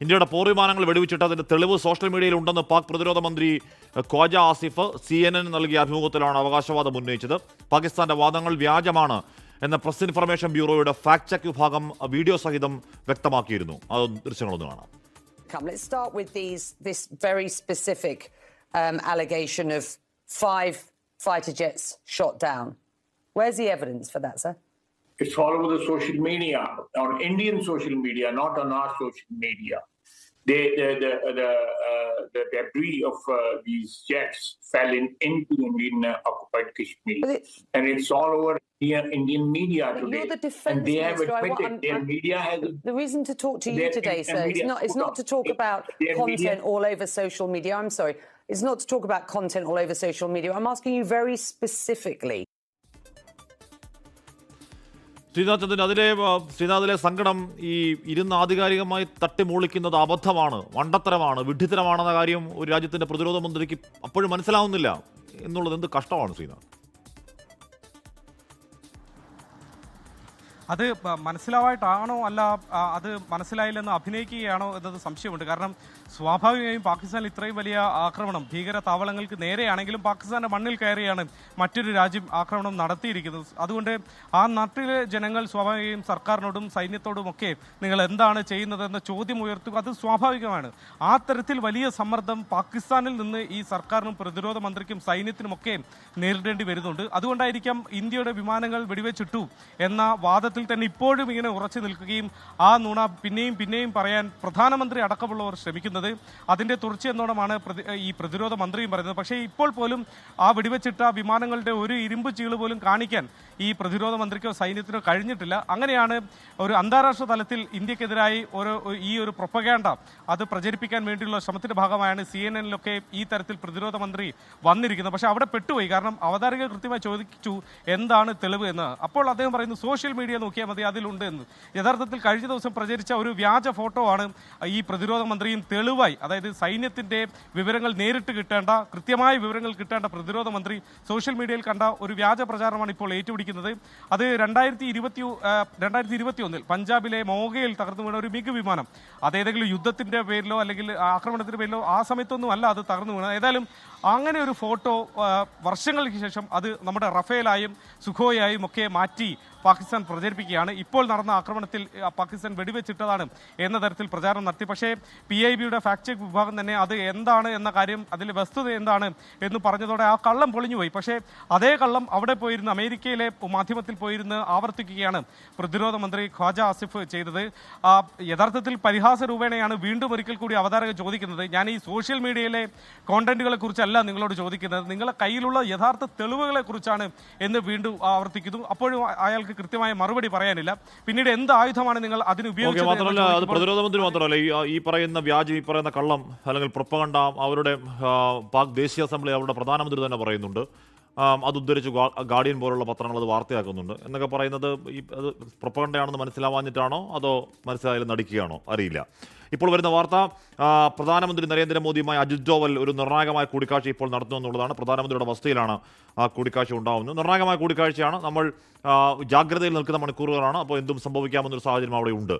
ഇന്ത്യയുടെ പോർ വിമാനങ്ങൾ വെടിവെച്ചിട്ട് വെടിവെച്ചിട്ടതിന്റെ തെളിവ് സോഷ്യൽ മീഡിയയിൽ ഉണ്ടെന്ന് പാക് പ്രതിരോധ മന്ത്രി Khawaja Asif C N N നൽകിയ അഭിമുഖത്തിലാണ് അവകാശവാദം ഉന്നയിച്ചത് പാകിസ്ഥാന്റെ വാദങ്ങൾ വ്യാജമാണ് എന്ന പ്രസ് ഇൻഫർമേഷൻ ബ്യൂറോയുടെ ഫാക്ട് ചെക്ക് വിഭാഗം വീഡിയോ സഹിതം വ്യക്തമാക്കിയിരുന്നു അത് ദൃശ്യങ്ങളൊന്ന് കാണാം come. Let's start with these this very specific um, allegation of five fighter jets shot down. Where's the evidence for that, sir? It's all over the social media, on Indian social media, not on our social media. They, the the the, uh, the debris of uh, these jets fell in into Indian uh, occupied Kashmir, it- and it's all over Indian, Indian media today. you're the defence and they have minister. Wa- admitted I'm- their I'm- media has. The reason to talk to you today, sir, is not, hold not to talk about content media- all over social media. I'm sorry. It's not to talk about content all over social media. I'm asking you very specifically. Sreenath ചന്ദ്രൻ അതിലെ ശ്രീനാഥിലെ സങ്കടം ഈ ഇരുന്ന് ആധികാരികമായി തട്ടിമൂളിക്കുന്നത് അബദ്ധമാണ് വണ്ടത്തരമാണ് വിഡ്ഢിത്തരമാണെന്ന കാര്യം ഒരു രാജ്യത്തിന്റെ പ്രതിരോധ മന്ത്രിക്ക് അപ്പോഴും മനസ്സിലാവുന്നില്ല. എന്നുള്ളത് എന്ത് കഷ്ടമാണ് ശ്രീനാഥ്? അത് മനസ്സിലാവായിട്ടാണോ അല്ല അത് മനസ്സിലായില്ലെന്ന് അഭിനയിക്കുകയാണോ എന്നത് സംശയമുണ്ട്. കാരണം സ്വാഭാവികമായും പാകിസ്ഥാൻ ഇത്രയും വലിയ ആക്രമണം ഭീകര താവളങ്ങൾക്ക് നേരെയാണെങ്കിലും പാകിസ്ഥാന്റെ മണ്ണിൽ കയറിയാണ് മറ്റൊരു രാജ്യം ആക്രമണം നടത്തിയിരിക്കുന്നത്. അതുകൊണ്ട് ആ നാട്ടിലെ ജനങ്ങൾ സ്വാഭാവികമായും സർക്കാരിനോടും സൈന്യത്തോടും ഒക്കെ നിങ്ങൾ എന്താണ് ചെയ്യുന്നതെന്ന ചോദ്യം ഉയർത്തുക അത് സ്വാഭാവികമാണ്. ആ തരത്തിൽ വലിയ സമ്മർദ്ദം പാകിസ്ഥാനിൽ നിന്ന് ഈ സർക്കാരിനും പ്രതിരോധ മന്ത്രിക്കും സൈന്യത്തിനുമൊക്കെ നേരിടേണ്ടി വരുന്നുണ്ട്. അതുകൊണ്ടായിരിക്കാം ഇന്ത്യയുടെ വിമാനങ്ങൾ വെടിവെച്ചിട്ടു എന്ന വാദത്തിൽ തന്നെ ഇപ്പോഴും ഇങ്ങനെ ഉറച്ചു നിൽക്കുകയും ആ നുണ പിന്നെയും പിന്നെയും പറയാൻ പ്രധാനമന്ത്രി അടക്കമുള്ളവർ ശ്രമിക്കുന്നത്. അതിന്റെ തുടർച്ചയെന്നോണമാണ് ഈ പ്രതിരോധ മന്ത്രിയും പറയുന്നത്. പക്ഷേ ഇപ്പോൾ പോലും ആ വെടിവെച്ചിട്ട വിമാനങ്ങളുടെ ഒരു ഇരുമ്പ് ചീൾ പോലും കാണിക്കാൻ ഈ പ്രതിരോധ മന്ത്രിക്കോ സൈന്യത്തിനോ കഴിഞ്ഞിട്ടില്ല. അങ്ങനെയാണ് ഒരു അന്താരാഷ്ട്ര തലത്തിൽ ഇന്ത്യക്കെതിരായി ഒരു ഈ ഒരു പ്രൊപ്പഗാൻഡ അത് പ്രചരിപ്പിക്കാൻ വേണ്ടിയുള്ള ശ്രമത്തിന്റെ ഭാഗമായാണ് സി എൻ എന്നിലൊക്കെ ഈ തരത്തിൽ പ്രതിരോധ മന്ത്രി വന്നിരിക്കുന്നത്. പക്ഷേ അവിടെ പെട്ടുപോയി. കാരണം അവതാരക കൃത്യമായി ചോദിച്ചു എന്താണ് തെളിവ് എന്ന്. അപ്പോൾ അദ്ദേഹം പറയുന്നു സോഷ്യൽ മീഡിയ നോക്കിയാൽ മതി അതിലുണ്ട് എന്ന്. യഥാർത്ഥത്തിൽ കഴിഞ്ഞ ദിവസം പ്രചരിച്ച ഒരു വ്യാജ ഫോട്ടോ ആണ് ഈ പ്രതിരോധ മന്ത്രിയും തെളിവായി അതായത് സൈന്യത്തിന്റെ വിവരങ്ങൾ നേരിട്ട് കിട്ടേണ്ട കൃത്യമായ വിവരങ്ങൾ കിട്ടേണ്ട പ്രതിരോധ മന്ത്രി സോഷ്യൽ മീഡിയയിൽ കണ്ട ഒരു വ്യാജ പ്രചാരണമാണ് ഇപ്പോൾ ഏറ്റുപിടിക്കുന്നത്. അത് രണ്ടായിരത്തി ഇരുപത്തി രണ്ടായിരത്തി ഇരുപത്തി ഒന്നിൽ പഞ്ചാബിലെ മോഗയിൽ തകർന്നു വീണ ഒരു മിഗ് വിമാനം. അത് ഏതെങ്കിലും യുദ്ധത്തിന്റെ പേരിലോ അല്ലെങ്കിൽ ആക്രമണത്തിന്റെ പേരിലോ ആ സമയത്തൊന്നും അല്ല അത് തകർന്നു വീണത്. ഏതായാലും അങ്ങനെ ഒരു ഫോട്ടോ വർഷങ്ങൾക്ക് ശേഷം അത് നമ്മുടെ റഫേലായും സുഖോയായും ഒക്കെ മാറ്റി പാകിസ്ഥാൻ പ്രചരിപ്പിക്കുകയാണ്. ഇപ്പോൾ നടന്ന ആക്രമണത്തിൽ പാകിസ്ഥാൻ വെടിവെച്ചിട്ടതാണ് എന്ന തരത്തിൽ പ്രചാരണം നടത്തി. പക്ഷേ പി ഐ ബിയുടെ ഫാക്ട് ചെക്ക് വിഭാഗം തന്നെ അത് എന്താണ് എന്ന കാര്യം അതിൽ വസ്തുത എന്താണ് എന്ന് പറഞ്ഞതോടെ ആ കള്ളം പൊളിഞ്ഞുപോയി. പക്ഷേ അതേ കള്ളം അവിടെ പോയിരുന്ന അമേരിക്കയിലെ മാധ്യമത്തിൽ പോയിരുന്ന് ആവർത്തിക്കുകയാണ് പ്രതിരോധ മന്ത്രി ഖ്വാജ ആസിഫ് ചെയ്തത്. യഥാർത്ഥത്തിൽ പരിഹാസ രൂപേണയാണ് വീണ്ടും ഒരിക്കൽ കൂടി അവതാരകർ ചോദിക്കുന്നത്. ഞാൻ ഈ സോഷ്യൽ മീഡിയയിലെ കോണ്ടന്റുകളെ കുറിച്ചല്ല നിങ്ങളോട് ചോദിക്കുന്നത്. നിങ്ങളുടെ കയ്യിലുള്ള യഥാർത്ഥ തെളിവുകളെ കുറിച്ചാണ് എന്ന് വീണ്ടും ആവർത്തിക്കുന്നു. അപ്പോഴും അ- അയാൾക്ക് കൃത്യമായ മറുപടി പറയാനില്ല. പിന്നീട് എന്ത് ആയുധമാണ് നിങ്ങൾ അതിന് ഉപയോഗിച്ചത് മാത്രമല്ല അത് പ്രതിരോധ മന്ത്രി മാത്രമല്ല. ഈ ഈ പറയുന്ന വ്യാജം ഈ പറയുന്ന കള്ളം അല്ലെങ്കിൽ പ്രൊപ്പകണ്ട അവരുടെ പാക് ദേശീയ അസംബ്ലി അവരുടെ പ്രധാനമന്ത്രി തന്നെ പറയുന്നുണ്ട്. ആ, അത് ഗാർഡിയൻ പോലുള്ള പത്രങ്ങൾ അത് വാർത്തയാക്കുന്നുണ്ട്. എന്നൊക്കെ പറയുന്നത് ഈ അത് പ്രൊപ്പകണ്ടയാണെന്ന് മനസ്സിലാവാഞ്ഞിട്ടാണോ? അതോ മനസ്സിലായാലും നടിക്കുകയാണോ? അറിയില്ല. ഇപ്പോൾ വരുന്ന വാർത്ത പ്രധാനമന്ത്രി നരേന്ദ്രമോദിയുമായി അജിത് ഡോവൽ ഒരു നിർണായകമായ കൂടിക്കാഴ്ച ഇപ്പോൾ നടത്തുമെന്നുള്ളതാണ് പ്രധാനമന്ത്രിയുടെ വസതിയിലാണ് ആ കൂടിക്കാഴ്ച ഉണ്ടാകുന്നത് നിർണായകമായ കൂടിക്കാഴ്ചയാണ്. നമ്മൾ ജാഗ്രതയിൽ നിൽക്കുന്ന മണിക്കൂറുകളാണ്. അപ്പോൾ എന്തും സംഭവിക്കാമെന്നൊരു സാഹചര്യം അവിടെ ഉണ്ട്.